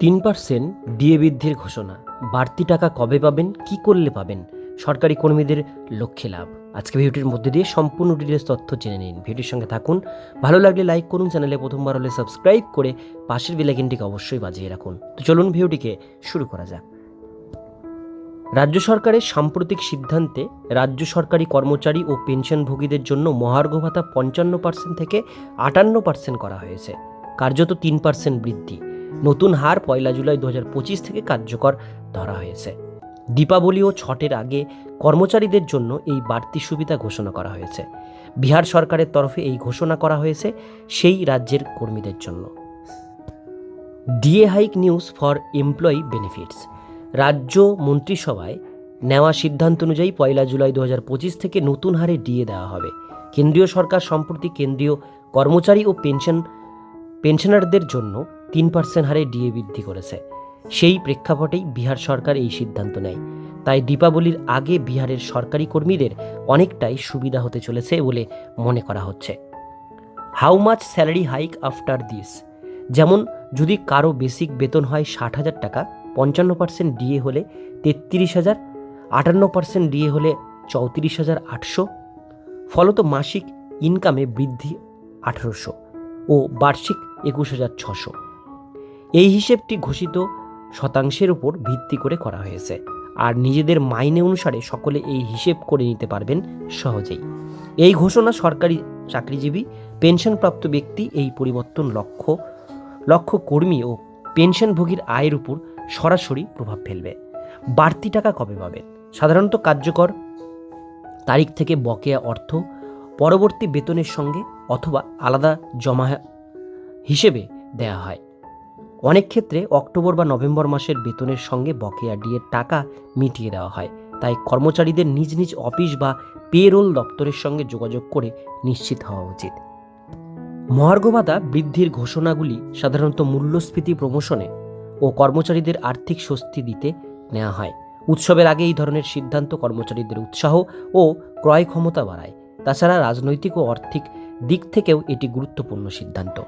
তিন percent DA বৃদ্ধির ঘোষণা। বাড়তি টাকা কবে পাবেন, কি করলে পাবেন? সরকারি কর্মীদের লক্ষ্যে লাভ। আজকে ভিডিওটির মধ্যে দিয়ে সম্পূর্ণ ডিটেলস তথ্য জেনে নিন। ভিডিওর সঙ্গে থাকুন। ভালো লাগলে লাইক করুন চ্যানেলে প্রথমবার হলে সাবস্ক্রাইব করে পাশের বেলাইকিনটিকে অবশ্যই বাজিয়ে রাখুন। তো চলুন ভিডিওটিকে শুরু করা যাক। রাজ্য সরকারের সাম্প্রতিক সিদ্ধান্তে রাজ্য সরকারি কর্মচারী ও পেনশনভোগীদের জন্য মহার্ঘ ভাতা পঞ্চান্ন পার্সেন্ট থেকে আটান্ন পার্সেন্ট করা হয়েছে। কার্যত তিন পার্সেন্ট বৃদ্ধি। নতুন হার পয়লা জুলাই দু হাজার পঁচিশ থেকে কার্যকর ধরা হয়েছে। দীপাবলি ও ছটের আগে কর্মচারীদের জন্য এই বাড়তি সুবিধা ঘোষণা করা হয়েছে। বিহার সরকারের তরফে এই ঘোষণা করা হয়েছে সেই রাজ্যের কর্মীদের জন্য। D A hike news for employee benefits. রাজ্য মন্ত্রিসভায় নেওয়া সিদ্ধান্ত অনুযায়ী পয়লা জুলাই দু থেকে নতুন হারে ডিএ দেওয়া হবে। কেন্দ্রীয় সরকার সম্প্রতি কেন্দ্রীয় কর্মচারী ও পেনশন, পেনশনারদের জন্য তিন পার্সেন্ট হারে ডিএ বৃদ্ধি করেছে। সেই প্রেক্ষাপটেই বিহার সরকার এই সিদ্ধান্ত নেয়। তাই দীপাবলির আগে বিহারের সরকারি কর্মীদের অনেকটাই সুবিধা হতে চলেছে বলে মনে করা হচ্ছে। How much salary hike after this যেমন, যদি কারও বেসিক বেতন হয় ষাট হাজার টাকা, পঞ্চান্ন পার্সেন্ট ডিএ হলে তেত্রিশ হাজার, আটান্ন পার্সেন্ট ডিএ হলে চৌত্রিশ হাজার আটশো, ফলত মাসিক ইনকামে বৃদ্ধি আঠারোশো ও বার্ষিক একুশ হাজার ছশো। এই হিসেবটি ঘোষিত শতাংশের উপর ভিত্তি করে করা হয়েছে। আর নিজেদের মাইনে অনুসারে সকলে এই হিসেব করে নিতে পারবেন সহজেই। এই ঘোষণা সরকারি চাকরিজীবী, পেনশনপ্রাপ্ত ব্যক্তি এই পরিবর্তন লক্ষ্য লক্ষ্য কর্মী ও পেনশনভোগীর আয়ের উপর সরাসরি প্রভাব ফেলবে। বাড়তি টাকা কবে পাবেন? সাধারণত কার্যকর তারিখ থেকে বকেয়া অর্থ, পরবর্তী বেতনের সঙ্গে অথবা আলাদা জমা হিসেবে দেয়া হয়। অনেক ক্ষেত্রে অক্টোবর বা নভেম্বর মাসের বেতনের সঙ্গে বকেয়া ডিএর টাকা মিটিয়ে দেওয়া হয়। তাই কর্মচারীদের নিজ নিজ অফিস বা পেরোল দপ্তরের সঙ্গে যোগাযোগ করে নিশ্চিত হওয়া উচিত। মহার্ঘ ভাতা বৃদ্ধির ঘোষণাগুলি সাধারণত মূল্যস্ফীতি প্রমোশনে ও কর্মচারীদের আর্থিক স্বস্তি দিতে নেওয়া হয়। উৎসবের আগে এই ধরনের সিদ্ধান্ত কর্মচারীদের উৎসাহ ও ক্রয় ক্ষমতা বাড়ায়। তাছাড়া রাজনৈতিক ও আর্থিক দিক থেকেও এটি গুরুত্বপূর্ণ সিদ্ধান্ত।